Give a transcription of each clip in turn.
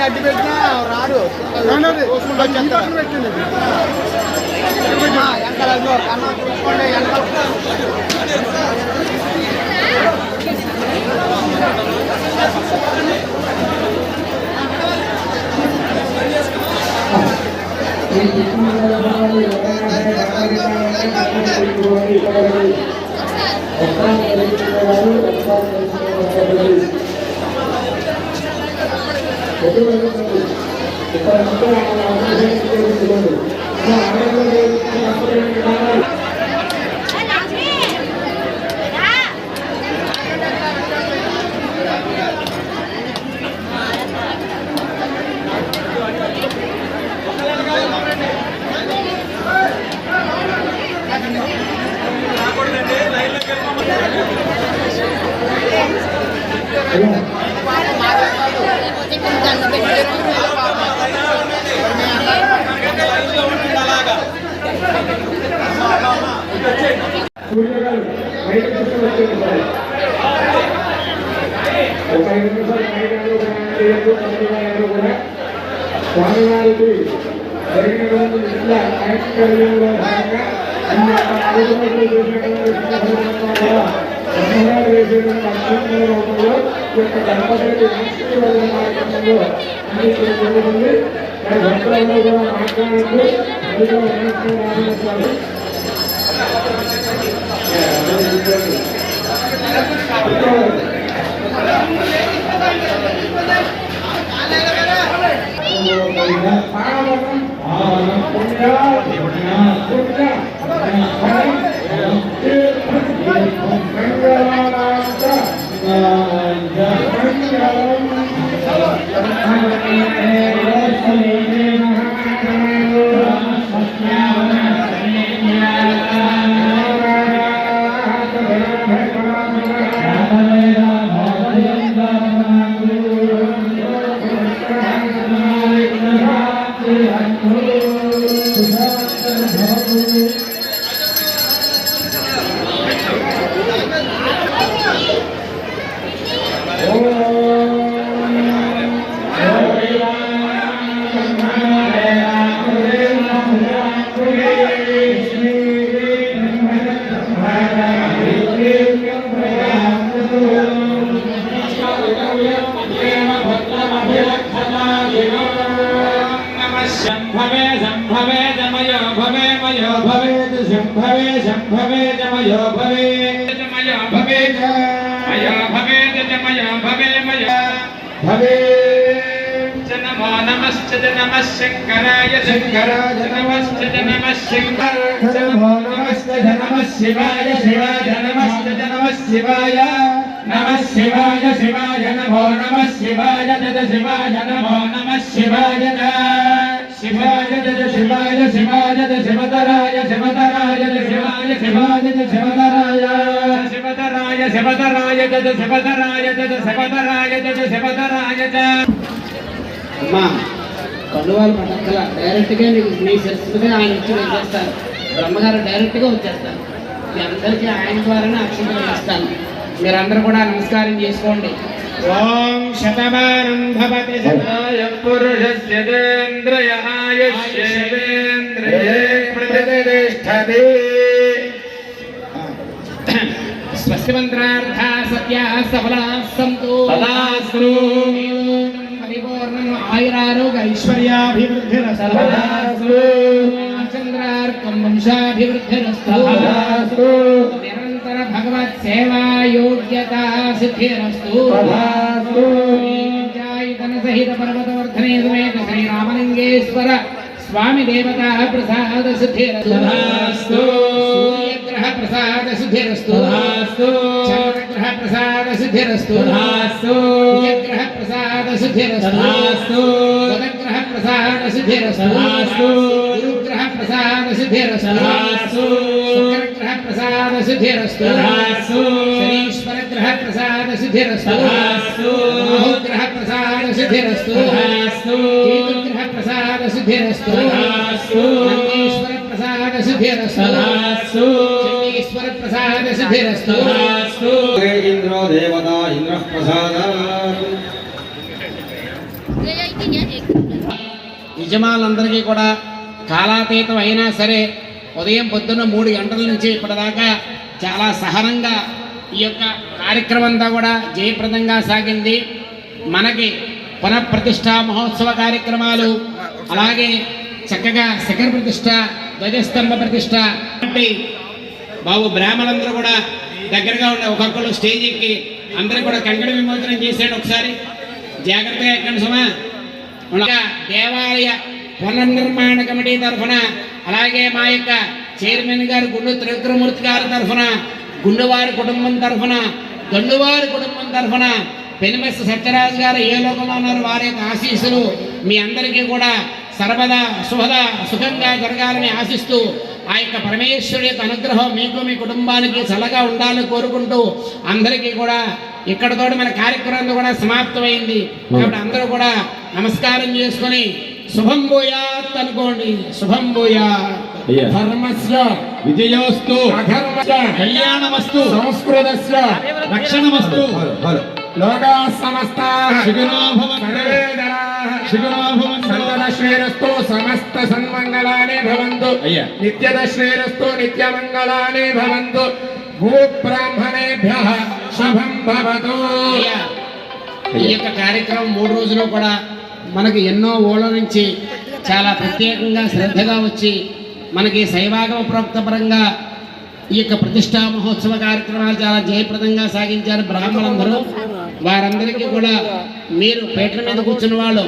ఎన్ని అడ్డు పెట్టినా రాడు. ఆ, వెనకాల కన్నం చూసుకోండి వెనకాల. సూర్యగారు ఒక ఐదు నిమిషాలు మైదానంలో చేయొచ్చు కూడా స్వామివారికి ఇట్లా కార్యక్రమంలో భాగంగా అన్ని చేసినటువంటి వేసేటువంటి రూపంలో ఈ యొక్క కార్యక్రమంలో అన్ని జరుగుతుంది మరి భక్తులందరూ కూడా మాట్లాడుతూ Yeah. ఆనందించాలి शम्भवे शम्भवे जमयो भवे मयो भवेत् शम्भवे शम्भवे जमयो भवे जमयो भवेत् मयो भवेत् जमयो भवे मयो भवे च नमो नमश्च च नमः शङ्कराय शङ्कराय नमश्च च नमः शङ्कराय नमो नमश्च च नमः शिवाय शिवाय नमश्च च नमः शिवाय नमः शिवाय शिवाय नमो नमः शिवाय जय शिवाय नमो नमः शिवाय శివాయ జయ శివాయ శివాయ జయ శివతరాయ శివతరాయ జయ శివాయ శివాయ జయ శివతరాయ. శివతరాయ శివతరాయ జయ శివతరాయ జయ శివతరాయ జయ శివతరాయ జయ అమ్మా కనువాలు పట్టక్కల డైరెక్ట్గా నీకు మీ శిస్తుగా ఆయన వచ్చి వచ్చేస్తారు. బ్రహ్మగారు డైరెక్ట్గా వచ్చేస్తారు. మీ అందరికీ ఆయన ద్వారానే అక్షంతం చేస్తాను. మీరందరూ కూడా నమస్కారం చేసుకోండి. ఓం శతమానం భవతి శతాయ పురుషస్య దేంద్రయ ఆయుష్యేంద్రియే ప్రతిష్టతి స్వస్తి మంత్రార్థ సత్యా సఫలా సంతు తదాస్తు పరిపూర్ణం ఆయురారోగ ఐశ్వర్యాభివృద్ధిరస్తు తదాస్తు చంద్రార్కం వంశాభివృద్ధిరస్తు తదాస్తు सेवा योग्यता सिद्धिरस्तु जायतन सहित पर्वतवर्धने समेत श्री रामलिंगेश्वर स्वामी देवता प्रसाद सिद्धिरस्तु सूर्यग्रह प्रसाद सिद्धिरस्तु चंद्रग्रह प्रसाद सिद्धिरस्तु प्रसाद सिद्धिरस्तु प्रसाद सिद्धिरस्तु ప్రసాద సిద్ధిరస్తు తథాస్తు. బుధగ్రహ ప్రసాద సిద్ధిరస్తు తథాస్తు. గురుగ్రహ ప్రసాద సిద్ధిరస్తు తథాస్తు. శుక్రగ్రహ ప్రసాద సిద్ధిరస్తు తథాస్తు. శనీశ్వర గ్రహ ప్రసాద సిద్ధిరస్తు తథాస్తు. రాహుగ్రహ ప్రసాద సిద్ధిరస్తు తథాస్తు. కేతుగ్రహ ప్రసాద సిద్ధిరస్తు తథాస్తు. నందీశ్వర ప్రసాద సిద్ధిరస్తు తథాస్తు. చండీశ్వర ప్రసాద సిద్ధిరస్తు తథాస్తు. इंद्रो देवता इंद्रः प्रसादात् యజమానులందరికీ కూడా కాలాతీతం అయినా సరే ఉదయం పొద్దున్న మూడు గంటల నుంచి ఇప్పటిదాకా చాలా సహనంగా ఈ యొక్క కార్యక్రమం అంతా కూడా జయప్రదంగా సాగింది. మనకి పునఃప్రతిష్ట మహోత్సవ కార్యక్రమాలు అలాగే చక్కగా శిఖర ప్రతిష్ట ధ్వజస్తంభ ప్రతిష్ట అంటే బాబు బ్రాహ్మణులందరూ కూడా దగ్గరగా ఉండే ఒక్కొక్కరు స్టేజ్ ఎక్కి అందరూ కూడా కంకణ విమోచనం చేసాడు ఒకసారి. జాగ్రత్తగా ఎక్కండి సుమా. ఇంకా దేవాలయ పునర్నిర్మాణ కమిటీ తరఫున అలాగే మా యొక్క చైర్మన్ గారు గుండు త్రివిక్రమూర్తి గారి తరఫున గుండువారి కుటుంబం తరఫున గండువారి కుటుంబం తరఫున పెనిమెస్ సత్యరాజు గారు ఏ లోకంలో ఉన్నారు వారి యొక్క ఆశీస్సులు మీ అందరికీ కూడా సర్వదా సుహద సుఖంగా జరగాలని ఆశిస్తూ ఆ యొక్క పరమేశ్వరుడి యొక్క అనుగ్రహం మీకు మీ కుటుంబానికి చల్లగా ఉండాలని కోరుకుంటూ అందరికీ కూడా ఇక్కడతో మన కార్యక్రమం కూడా సమాప్తమైంది. కాబట్టి అందరూ కూడా నమస్కారం చేసుకొని శుభం భూయాత్ అనుకోండి. శుభం భూయాత్. ధర్మస్య. విజయోస్తు. అధర్మస్య. కళ్యాణమస్తు. సంస్కృతస్య. రక్షణమస్తు. లోకా సమస్త భవంతు. శిఖినో భవంతు. శ్రేరస్తు సమస్త సన్మంగళాని భవంతు. నిత్యద శ్రేరస్తు నిత్యమంగళాని భవంతు. భూ బ్రాహ్మణేభ్య శుభం భవతు. ఈ యొక్క కార్యక్రమం మూడు రోజులు కూడా మనకి ఎన్నో ఊళ్ళ నుంచి చాలా ప్రత్యేకంగా శ్రద్ధగా వచ్చి మనకి శైవాగమ ప్రోక్తపరంగా ఈ యొక్క ప్రతిష్టా మహోత్సవ కార్యక్రమాలు చాలా జయప్రదంగా సాగించారు బ్రాహ్మణులందరూ. వారందరికీ కూడా మీరు పేటల మీద కూర్చున్న వాళ్ళు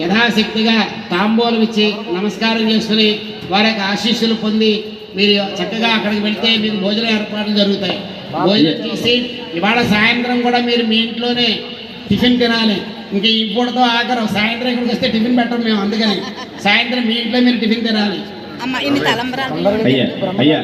యథాశక్తిగా తాంబూలం ఇచ్చి నమస్కారం చేసుకుని వారి యొక్క ఆశీస్సులు పొంది మీరు చక్కగా అక్కడికి వెళ్తే మీకు భోజన ఏర్పాట్లు జరుగుతాయి. భోజనం చేసి ఇవాళ సాయంత్రం కూడా మీరు మీ ఇంట్లోనే టిఫిన్ తినాలి. ఇంకా ఈ పూటతో ఆఖరు సాయంత్రం ఇక్కడికి వస్తే టిఫిన్ పెట్టం మేము అందుకని. సాయంత్రం మీ ఇంట్లో మీరు టిఫిన్ తినాలి. అమ్మ ఇన్ని తలంబరాలు అయ్యా అయ్యా.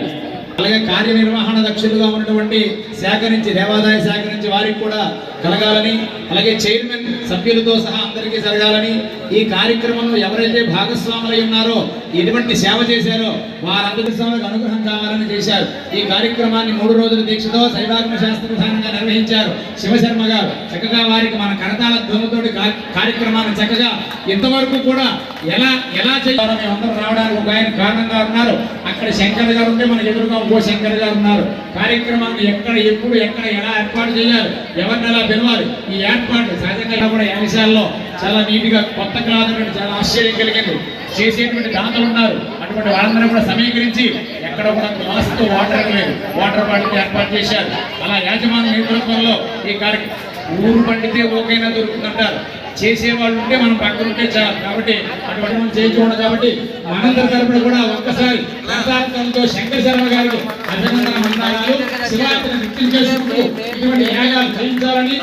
అలాగే కార్యనిర్వహణ దక్షులుగా ఉన్నటువంటి శాఖ నుంచి దేవాదాయ శాఖ నుంచి వారికి కూడా కలగాలని అలాగే చైర్మన్ సభ్యులతో సహా అందరికీ జరగాలని ఈ కార్యక్రమంలో ఎవరైతే భాగస్వాములై ఉన్నారో ఎటువంటి సేవ చేశారో వారందరి స్వామికి అనుగ్రహం కావాలని చేశారు. ఈ కార్యక్రమాన్ని మూడు రోజుల దీక్షతో శైవాగ్న శాస్త్ర ప్రధానంగా నిర్వహించారు శివశర్మ గారు. చక్కగా వారికి మన కరతాల ధ్వనితోటి కార్యక్రమాన్ని చక్కగా ఇంతవరకు కూడా ఎలా ఎలా చేయాలో మేమందరం రావడానికి ఒక ఆయన కారణంగా ఉన్నారు. అక్కడ శంకర్ గారు ఉంటే మన ఎదురుగా ఇంకో శంకర్ గారు ఉన్నారు. కార్యక్రమాన్ని ఎక్కడ ఎప్పుడు ఎక్కడ ఎలా ఏర్పాటు చేయాలి ఎవరిని ఎలా పిలవాలి ఈ ఏర్పాటు సహజంగా కూడా ఏ విషయాల్లో చాలా నీట్గా కొత్త క్లాత్ చాలా ఆశ్చర్యం కలిగింది. చేసేటువంటి దాతలు ఉన్నారు. అటువంటి వాళ్ళందరూ కూడా సమీకరించి ఎక్కడ కూడా మస్తు వాటర్ లేదు. వాటర్ బాటిల్ ఏర్పాటు చేశారు. అలా యాజమాన్య నేతృత్వంలో ఈ కార్యక్రమం ఊరు పండితే ఓకేనా దొరుకుతుంటారు చేసేవాళ్ళు ఉంటే మనం పక్కన ఉంటే చాలు. కాబట్టి అటువంటి మనం చేయించుకోండి కాబట్టి మనందరి తరపున కూడా ఒక్కసారి కర్తార్థంతో శంకర్ శర్మ గారికి అభినందన నృత్యం చేసుకుంటూ ఇటువంటి యాగాలు చేయించాలని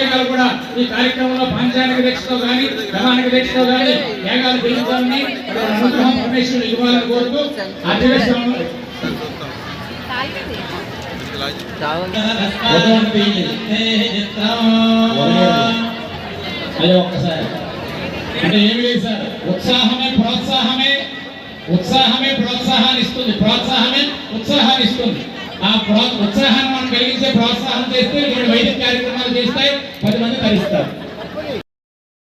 యాగాలు కూడా ఈ కార్యక్రమంలో పాంచానిక దీక్షతో కానీ గమానిక దీక్షతో కానీ యాగాలు చేయించాలని అనుగ్రహం పరమేశ్వరుడు ఇవ్వాలని కోరుతూ అధివేశం అదే ఒక్కసారి. అంటే ఏమి లేదు సార్. ఉత్సాహమే ప్రోత్సాహమే ఉత్సాహమే ప్రోత్సాహాన్ని ఇస్తుంది. ప్రోత్సాహమే ఉత్సాహాన్ని ఇస్తుంది. ఆ ప్రో ఉత్సాహాన్ని మనం కలిగించే ప్రోత్సాహం చేస్తే రెండు వైద్య కార్యక్రమాలు చేస్తాయి పది మంది తరిస్తారు.